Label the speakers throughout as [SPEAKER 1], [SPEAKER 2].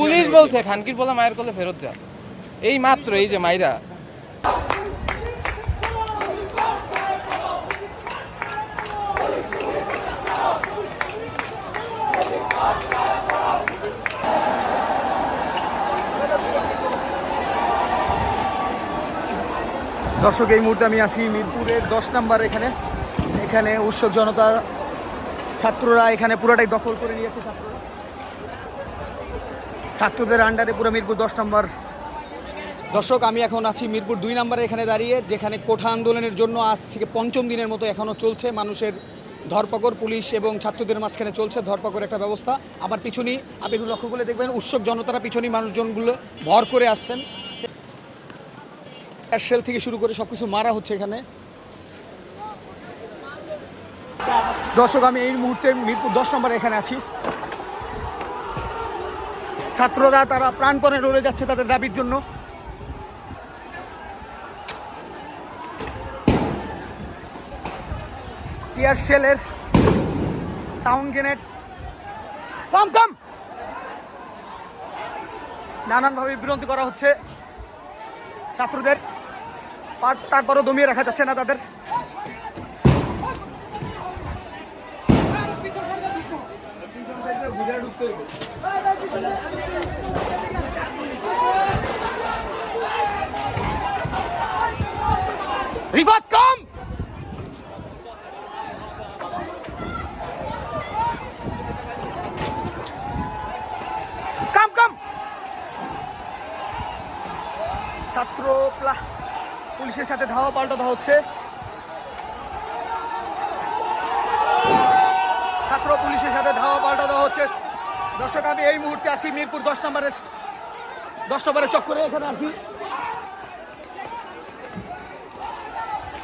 [SPEAKER 1] Police বলছে খানকির বলে মায়ের কোলে ফেরত যা। এই মাত্র এই যে মাইরা।
[SPEAKER 2] দর্শক এই মুহূর্তে আমি আছি মিরপুরের দশ নাম্বার এখানে। এখানে উৎসব জনতা ছাত্ররা এখানে পুরোটাই দখল করে নিয়েছে ছাত্ররা। ছাত্রদের আন্ডারে পুরো মিরপুর দশ নম্বর। দর্শক, আমি এখন আছি মিরপুর দুই নম্বরে এখানে দাঁড়িয়ে, যেখানে কোঠা আন্দোলনের জন্য আজ থেকে পঞ্চম দিনের মতো এখনও চলছে মানুষের ধরপাকড়, পুলিশ এবং ছাত্রদের মাঝখানে চলছে ধরপাকড় একটা ব্যবস্থা। আমার পিছনেই আপনি একটু লক্ষ্য করলে দেখবেন উৎসব জনতারা পিছনেই মানুষজনগুলো ভর করে আসছেন। সেল থেকে শুরু করে সবকিছু মারা হচ্ছে এখানে। দর্শক, আমি এই মুহূর্তে মিরপুর দশ নম্বরে এখানে আছি। ছাত্ররা তারা প্রাণপণে রয়ে যাচ্ছে তাদের দাবির জন্য। টিয়ার শেলের সাউন্ড গ্রেনেড। কম কম! নানানভাবে বিরতি করা হচ্ছে ছাত্রদের। পার- তারপরও দমিয়ে রাখা যাচ্ছে না তাদের। রিফাত কম! কাম কাম! ছাত্র প্লা- পুলিশের সাথে ধাওয়া পাল্টা দেওয়া হচ্ছে ছাত্র পুলিশের সাথে ধাওয়া পাল্টা দেওয়া হচ্ছে দর্শক, আমি এই মুহূর্তে আছি মিরপুর দশ নম্বরের দশ নম্বরের চক্করে। এখানে আছি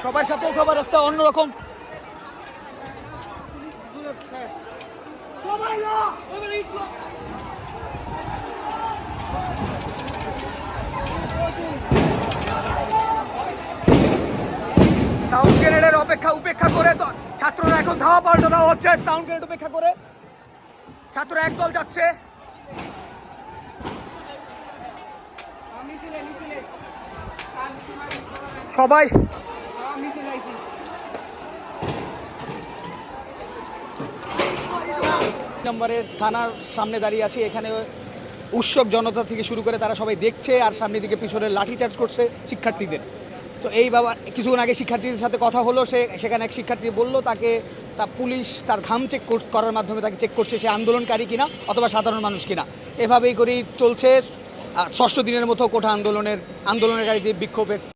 [SPEAKER 2] সবার সাথে সবার একটা অন্যরকম সাউন্ড গ্রেনেডের অপেক্ষা, উপেক্ষা করে ছাত্ররা এখন ধাওয়া পাল্টা দেওয়া হচ্ছে। সাউন্ড গ্রেনেড উপেক্ষা করে। ছাত্র একদল যাচ্ছে। সবাই নম্বরের থানার সামনে দাঁড়িয়ে আছি। এখানে উৎসব জনতা থেকে শুরু করে তারা সবাই দেখছে আর সামনের দিকে পিছনে লাঠিচার্জ করছে শিক্ষার্থীদের। তো এই বাবা, কিছুক্ষণ আগে শিক্ষার্থীদের সাথে কথা হলো, সে, সেখানে এক শিক্ষার্থী বলল, তাকে, তা পুলিশ তার ঘাম চেক করার মাধ্যমে তাকে চেক করছে সে আন্দোলনকারী কিনা অথবা সাধারণ মানুষ কিনা। এভাবেই করেই চলছে ষষ্ঠ দিনের মতো কোঠা আন্দোলনের, আন্দোলনকারীদের বিক্ষোভের